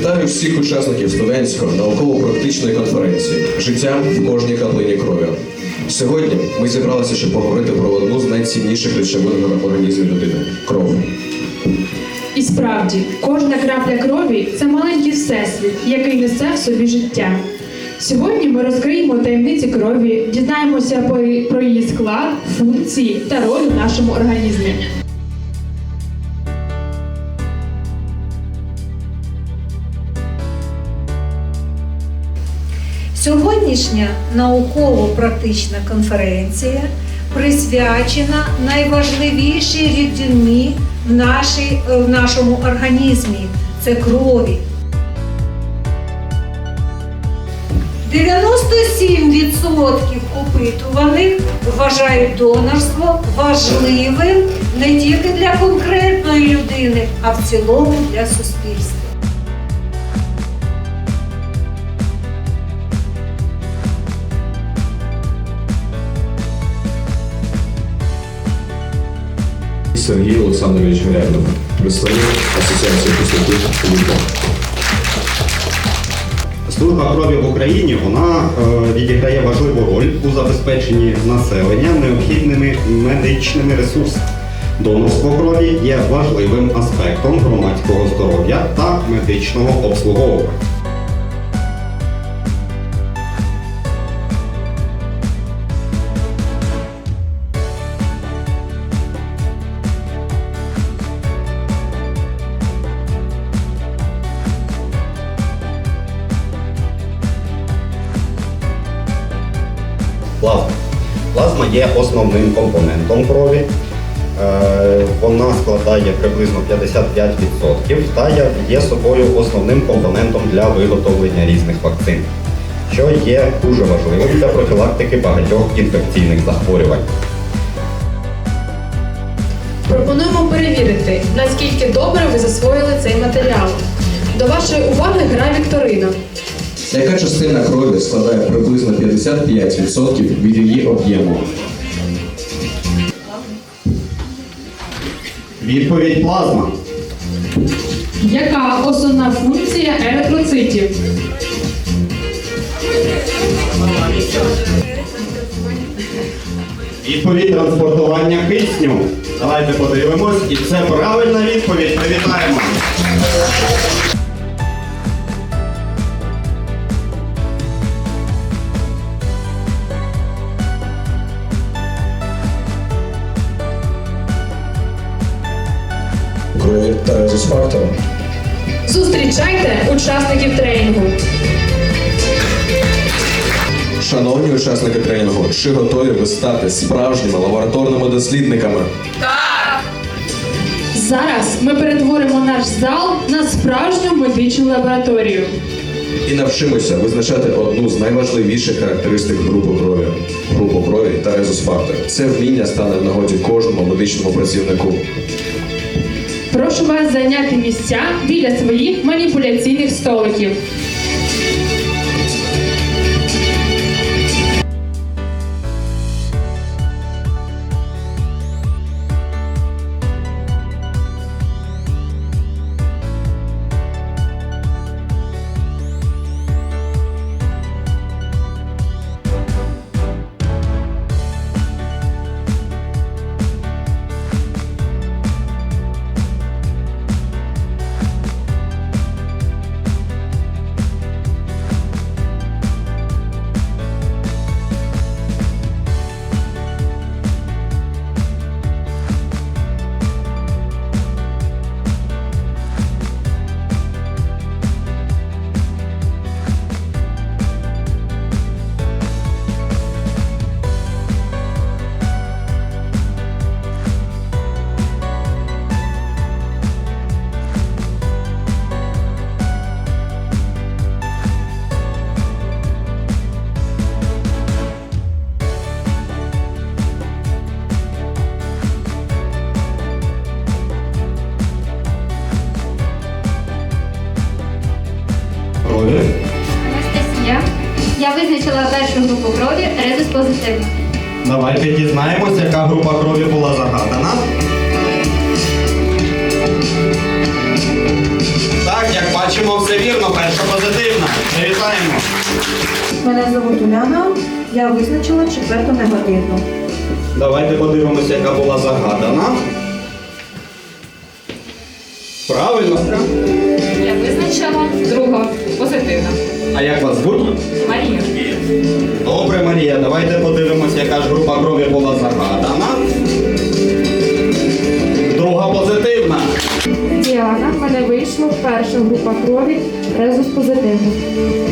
Вітаю всіх учасників студентської науково-практичної конференції Життя в кожній краплині крові. Сьогодні ми зібралися, щоб поговорити про одну з найцінніших речовин в організмі людини кров. І справді, кожна крапля крові це маленький всесвіт, який несе в собі життя. Сьогодні ми розкриємо таємниці крові, дізнаємося про- її склад, функції та роль у нашому організмі. Сьогоднішня науково-практична конференція присвячена найважливішій рідині в, нашій, в нашому організмі це крові. 97% опитуваних вважають донорство важливим не тільки для конкретної людини, а в цілому для суспільства. Сергій Олександрович Грядов, представник Асоціації пустотів «Ліка». Служба крові в Україні вона е, відіграє важливу роль у забезпеченні населення необхідними медичними ресурсами. Донорство крові є важливим аспектом громадського здоров'я та медичного обслуговування. Є основним компонентом крові. Е, Вона складає приблизно 55% та є- є собою основним компонентом для виготовлення різних вакцин, що є дуже важливим для профілактики багатьох інфекційних захворювань. Пропонуємо перевірити, наскільки добре ви засвоїли цей матеріал. До вашої уваги гра Вікторина. Яка частина крові складає приблизно 55% від її об'єму? Відповідь плазма. Яка основна функція еритроцитів? Відповідь транспортування кисню. Давайте подивимось. І це правильна відповідь. Привітаємо. Крові та резус-фактором. Зустрічайте учасників тренінгу. Шановні учасники тренінгу, чи готові ви стати справжніми лабораторними дослідниками? Зараз ми перетворимо наш зал на справжню медичну лабораторію. І навчимося визначати одну з найважливіших характеристик групи крові групу крові та резус-фактор. Це вміння стане в нагоді кожному медичному працівнику. Прошу вас зайняти місця біля своїх маніпуляційних столиків. Групу крові резус позитивну. Давайте дізнаємось, яка група крові була загадана. Так, як Бачимо все вірно, перша позитивна. Привітаємо. Мене звуть Уляна. Я визначила четверту негативну. Давайте подивимося, яка була загадана. Правильно. Я друга позитивна. А як вас звуть? Марія. Добре, Марія, давайте подивимося, яка ж група крові була загадана. Друга позитивна. Діана, в мене вийшла перша група крові, резус позитивний.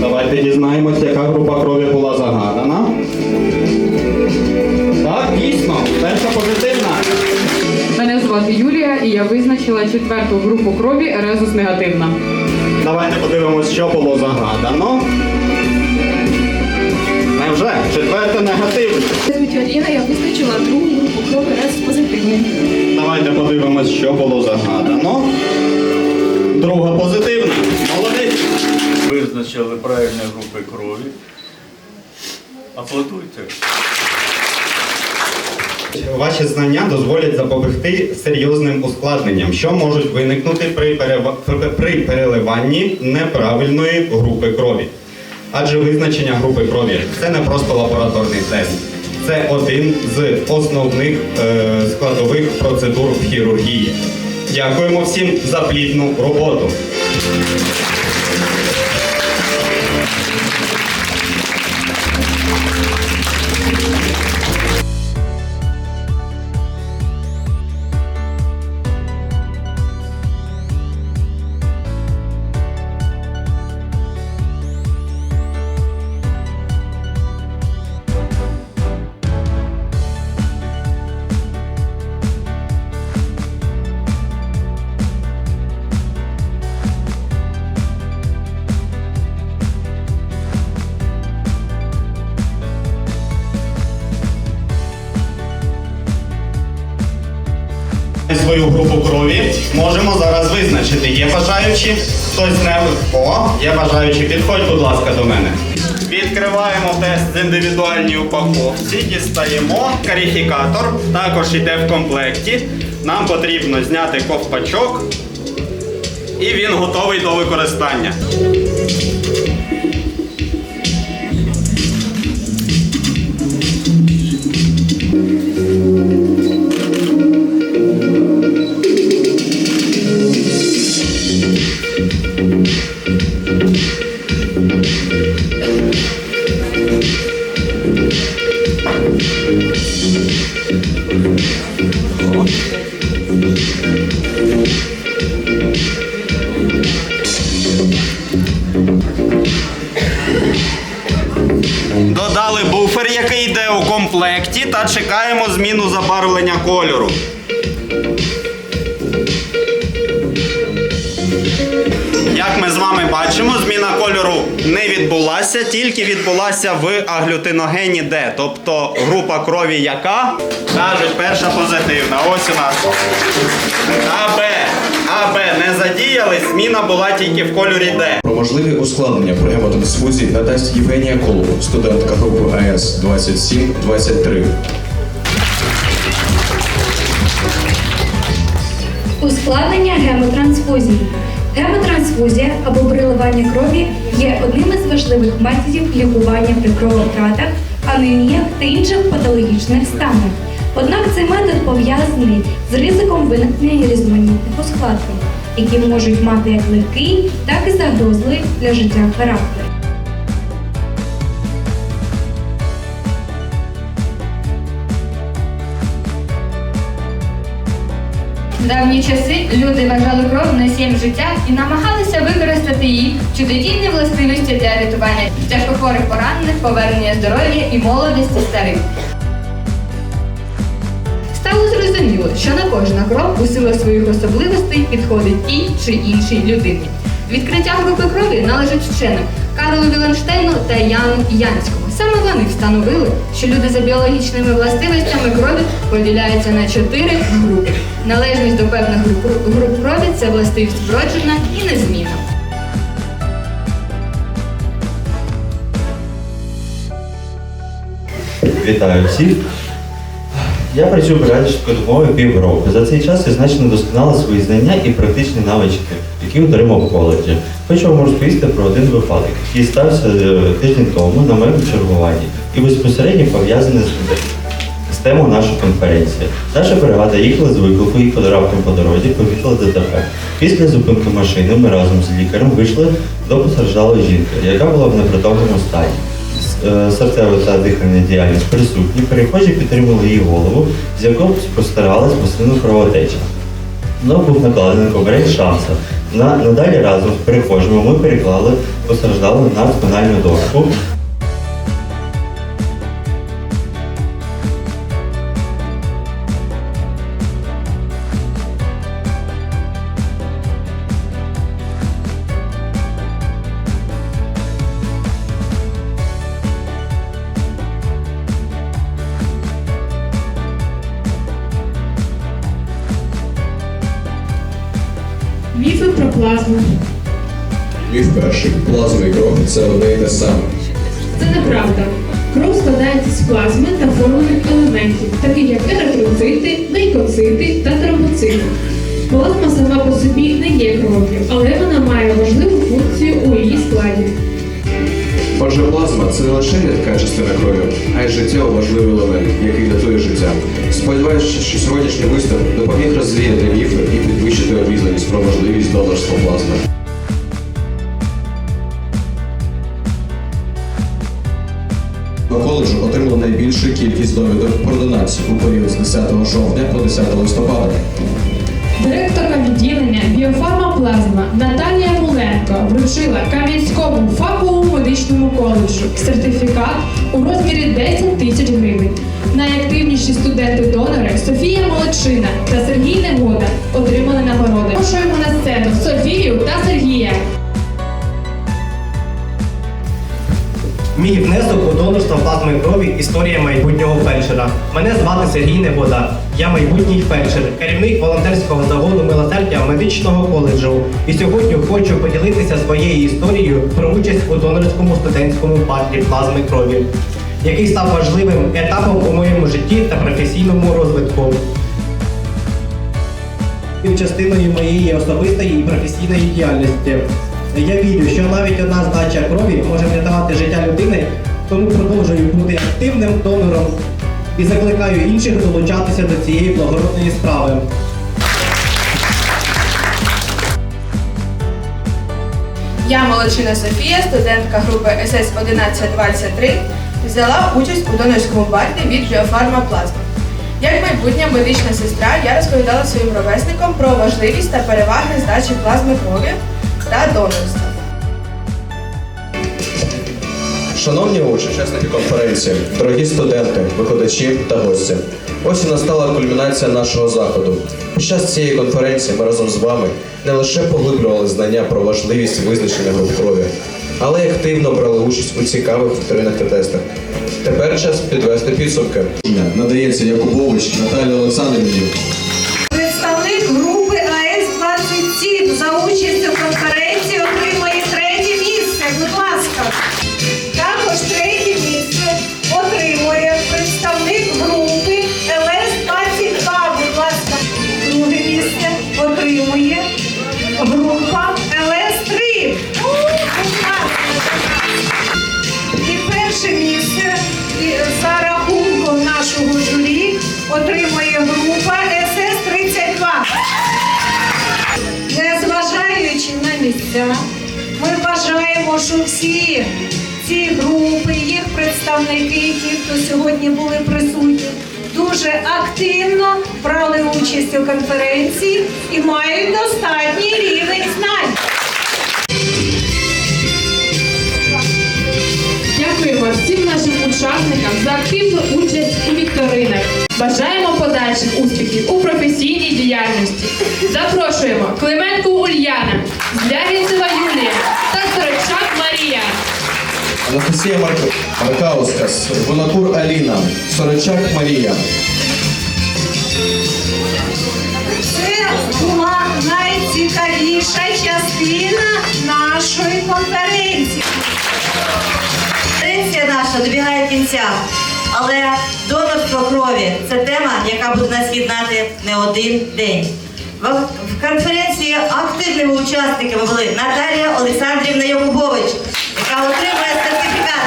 Давайте дізнаємося, яка група крові була загадана. Так, дійсно, перша позитивна. Мене звати Юлія і я визначила четверту групу крові резус негативна. Давайте подивимось, що було загадано. Невже? Четверте негативне. Звуть Аліна, я визначила другу групу крові, резус позитивний. Давайте подивимось, що було загадано. Друга позитивна. Молодець. Визначили правильні групи крові. Аплодуйте. Ваші знання дозволять запобігти серйозним ускладненням, що можуть виникнути при, перева- при переливанні неправильної групи крові. Адже визначення групи крові це не просто лабораторний тест, це один з основних е, складових процедур в хірургії. Дякуємо всім за плідну роботу. Свою групу крові можемо зараз визначити. Є бажаючі? Хтось не О, є бажаючі. Підходь, будь ласка, до мене. Відкриваємо тест з індивідуальній упаковці, дістаємо каріфікатор, також йде в комплекті. Нам потрібно зняти ковпачок, і він готовий до використання. English. Тільки відбулася в аглютиногені Д, тобто група крові яка? Кажуть, перша позитивна. Ось у нас. АБ. АБ не задіялись, зміна була тільки в кольорі Д. Про можливі ускладнення при гематодисфузії надасть Євгенія Колова, студентка групи АС 2723. Ускладнення гемотрансфузії. Гемотрансфузія або переливання крові є одним із важливих методів лікування при крововтратах, анеміях та інших патологічних станах. Однак цей метод пов'язаний з ризиком виникнення різноманітних ускладнень, які можуть мати як легкий, так і загрозливий для життя характер. В давні часи люди вважали кров носієм життя і намагалися використати її чудодійні властивості для рятування тяжкохворих поранених, повернення здоров'я і молодості старих. Стало зрозуміло, що не кожна кров у силу своїх особливостей підходить тій чи іншій людині. Відкриття групи крові належить вченим Карлу Віленштейну та Яну Янському. Саме вони встановили, що люди за біологічними властивостями крові поділяються на чотири групи. Належність до певних груп, крові це властивість вроджена і незмінна. Вітаю всіх. Я працюю в бригаді допомоги півроку. За цей час я значно досконала свої знання і практичні навички який отримав в коледжі. Хочу вам розповісти про один випадок, який стався е, тиждень тому на моєму чергуванні і безпосередньо пов'язаний з з темою нашої конференції. Наша бригада їхала з виклику і раптом по дорозі помітила ДТП. Після зупинки машини ми разом з лікарем вийшли до постраждалої жінки, яка була в непритомному стані. Е, Серцева та дихальна діяльність присутні, перехожі підтримали її голову, з якого спостерігалась посильна кровотеча. Ну, був накладений комбрейт шанса. На, надалі разом з перехожими ми переклали постраждалу на спинальну дошку. Міфи про плазму. Міф перший. Плазма і кров це одне і те саме. Це неправда. Кров складається з плазми та формульних елементів, таких як еритроцити, лейкоцити та тромбоцити. Плазма сама по собі не є кров'ю, але вона має важливу функцію у її складі. Отже, плазма це не лише рідка частина крові, а й життєво важливий елемент, який датує життя. Сподіваюся, що сьогоднішній виступ допоміг розвіяти міфи і підвищити обізнаність про важливість донорства плазми. До коледжу отримали найбільшу кількість довідок про донацію у період з 10 жовтня по 10 листопада. Директорка відділення Біофармаплазма Наталія Муленко вручила Кам'янському фаховому медичному коледжу сертифікат у розмірі 10 тисяч гривень. Найактивніші студенти-донори Софія Молодчина та Сергій Негода отримали нагороди. Запрошуємо на сцену Софію та Сергія. Мій внесок у донорство плазми крові історія майбутнього фельдшера. Мене звати Сергій Негода. Я майбутній фельдшер, керівник волонтерського загону милосердя медичного коледжу. І сьогодні хочу поділитися своєю історією про участь у донорському студентському парті плазми крові, який став важливим етапом у моєму житті та професійному розвитку. Частиною моєї особистої і професійної діяльності. Я вірю, що навіть одна здача крові може врятувати життя людини, тому продовжую бути активним донором і закликаю інших долучатися до цієї благородної справи. Я молодчина Софія, студентка групи СС 1123, взяла участь у донорському парті від Біофарма Плазма. Як майбутня медична сестра, я розповідала своїм ровесникам про важливість та переваги здачі плазми крові та донорства. Шановні учасники конференції, дорогі студенти, викладачі та гості. Ось і настала кульмінація нашого заходу. Під час цієї конференції ми разом з вами не лише поглиблювали знання про важливість визначення груп крові, але й активно брали участь у цікавих вікторинах та тестах. Тепер час підвести підсумки. Надається Якубович Наталі Олександрівні. Представник хто сьогодні були присутні, дуже активно брали участь у конференції і мають достатній рівень знань. Дякуємо всім нашим учасникам за активну участь у вікторинах. Бажаємо подальших успіхів у професійній діяльності. Запрошуємо Клименку Ульяна, Злягінцева Юлія та Сорочак Марія. Анастасія Марк- Маркаускас, Бонакур Аліна, Сорочак Марія. Це була найцікавіша частина нашої конференції. Конференція наша добігає кінця, але донорство крові це тема, яка буде нас єднати не один день. В конференції активними учасниками були Наталія Олександрівна Якубович, яка отримує сертифікат.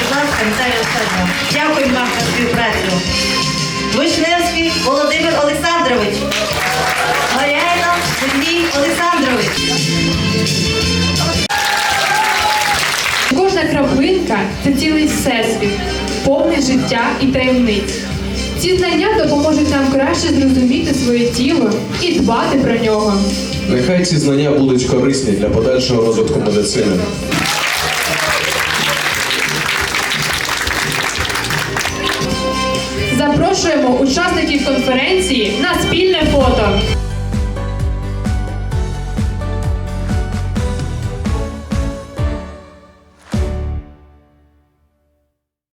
Будь ласка, Наталія Олександрівна, дякую вам за співпрацю. Вишневський Володимир Олександрович. Горяйно Сергій Олександрович. Кожна краплинка це цілий всесвіт, повний життя і таємниць. Ці знання допоможуть нам краще зрозуміти своє тіло і дбати про нього. Нехай ці знання будуть корисні для подальшого розвитку медицини. Запрошуємо конференції.